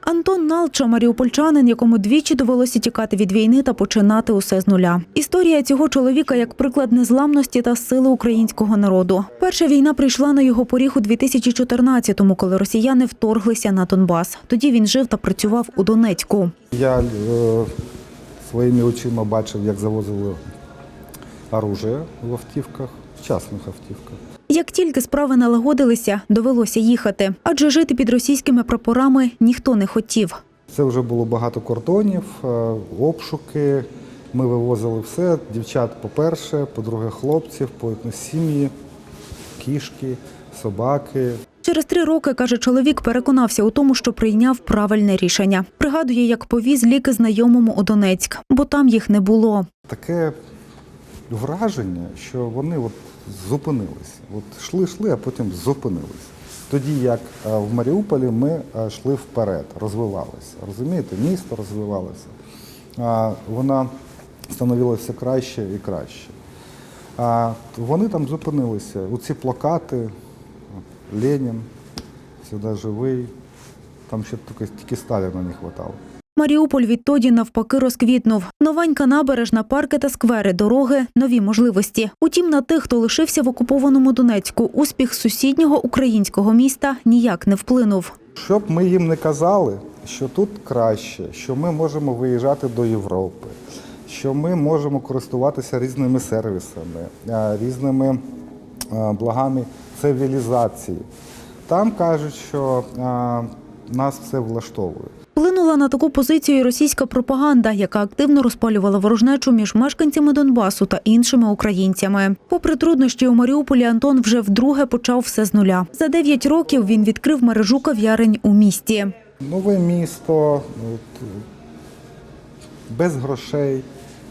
Антон Налча, маріупольчанин, якому двічі довелося тікати від війни та починати усе з нуля. Історія цього чоловіка як приклад незламності та сили українського народу. Перша війна прийшла на його поріг у 2014-му, коли росіяни вторглися на Донбас. Тоді він жив та працював у Донецьку. Я е, своїми очима бачив, як завозили оружие в автівках, в частних автівках. Тільки справи налагодилися, довелося їхати, адже жити під російськими прапорами ніхто не хотів. Це вже було багато кордонів, е, обшуки. Ми вивозили все. Дівчат, по-перше, по-друге, хлопців, по сім'ї, кішки, собаки. Через три роки, каже чоловік, переконався у тому, що прийняв правильне рішення. Пригадує, як повіз ліки знайомому у Донецьк, бо там їх не було. Таке враження, що вони от зупинилися. От йшли, йшли, а потім зупинилися. Тоді як е, в Маріуполі ми е, йшли вперед, розвивалися. Розумієте, місто розвивалося. Вона становилася краще і краще. Вони там зупинилися. Оці плакати, Ленін, завжди живий. Там ще тільки Сталіна не вистачало. Маріуполь відтоді навпаки розквітнув. Новенька набережна, парки та сквери, дороги, нові можливості. Утім, на тих, хто лишився в окупованому Донецьку, успіх сусіднього українського міста ніяк не вплинув. Щоб ми їм не казали, що тут краще, що ми можемо виїжджати до Європи, що ми можемо користуватися різними сервісами, різними благами цивілізації. Там кажуть, що нас все влаштовує. Вплинула на таку позицію російська пропаганда, яка активно розпалювала ворожнечу між мешканцями Донбасу та іншими українцями. Попри труднощі у Маріуполі, Антон вже вдруге почав все з нуля. За дев'ять років він відкрив мережу кав'ярень у місті. Нове місто, без грошей,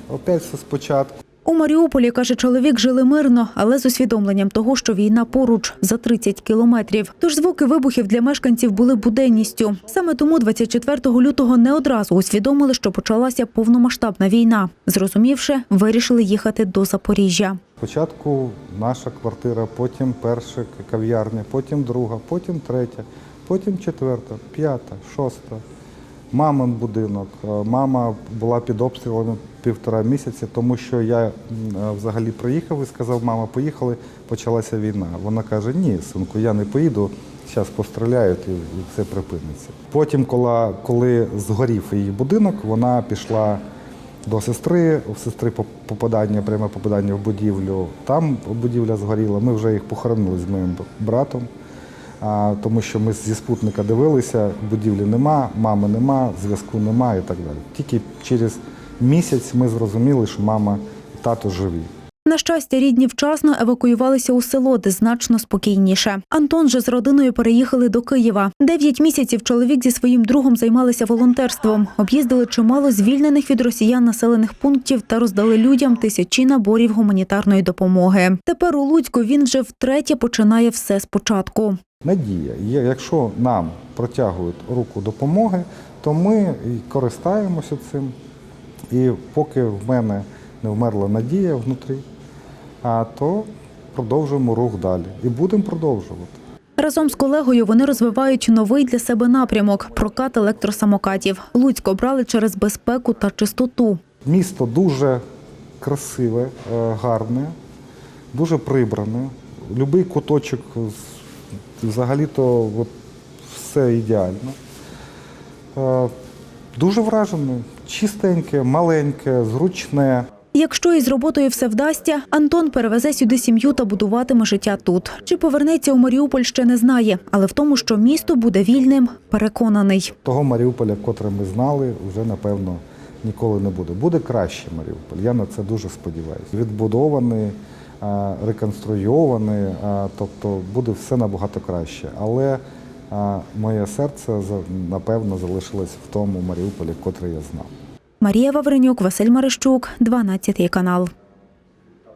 опять все спочатку. У Маріуполі, каже чоловік, жили мирно, але з усвідомленням того, що війна поруч за 30 кілометрів. Тож звуки вибухів для мешканців були буденністю. Саме тому 24 лютого не одразу усвідомили, що почалася повномасштабна війна. Зрозумівши, вирішили їхати до Запоріжжя. Спочатку наша квартира, потім перша кав'ярня, потім друга, потім третя, потім четверта, п'ята, шоста. Мамин будинок. Е, Мама була під обстрілами півтора місяці, тому що я е, взагалі приїхав і сказав, мама, поїхали, почалася війна. Вона каже, ні, синку, я не поїду, зараз постріляють і, все припиниться. Потім, коли, коли згорів її будинок, вона пішла до сестри, у сестри попадання, пряме попадання в будівлю. Там будівля згоріла. Ми вже їх похоронили з моїм братом, тому що ми зі спутника дивилися, будівлі нема, мами нема, зв'язку нема і так далі. Тільки через місяць ми зрозуміли, що мама і тато живі. На щастя, рідні вчасно евакуювалися у село, де значно спокійніше. Антон же з родиною переїхали до Києва. Дев'ять місяців чоловік зі своїм другом займалися волонтерством, об'їздили чимало звільнених від росіян населених пунктів та роздали людям тисячі наборів гуманітарної допомоги. Тепер у Луцьку він вже втретє починає все спочатку. Надія. Є- Якщо нам протягують руку допомоги, то ми користаємося цим. І поки в мене не вмерла надія внутрі, а то продовжуємо рух далі. І будемо продовжувати. Разом з колегою вони розвивають новий для себе напрямок прокат електросамокатів. Луцьк обрали через безпеку та чистоту. Місто дуже красиве, е, гарне, дуже прибране. Любий куточок взагалі-то все ідеально. Е, Дуже вражений. Чистеньке, маленьке, зручне. Якщо із роботою все вдасться, Антон перевезе сюди сім'ю та будуватиме життя тут. Чи повернеться у Маріуполь, ще не знає, але в тому, що місто буде вільним, переконаний. Того Маріуполя, котре ми знали, вже напевно ніколи не буде. Буде краще Маріуполь. Я на це дуже сподіваюся. Відбудований, е, реконструйований, е, тобто буде все набагато краще. Але моє серце напевно залишилось в тому Маріуполі, котрий я знав. Марія Вавренюк, Василь Марищук, 12 канал.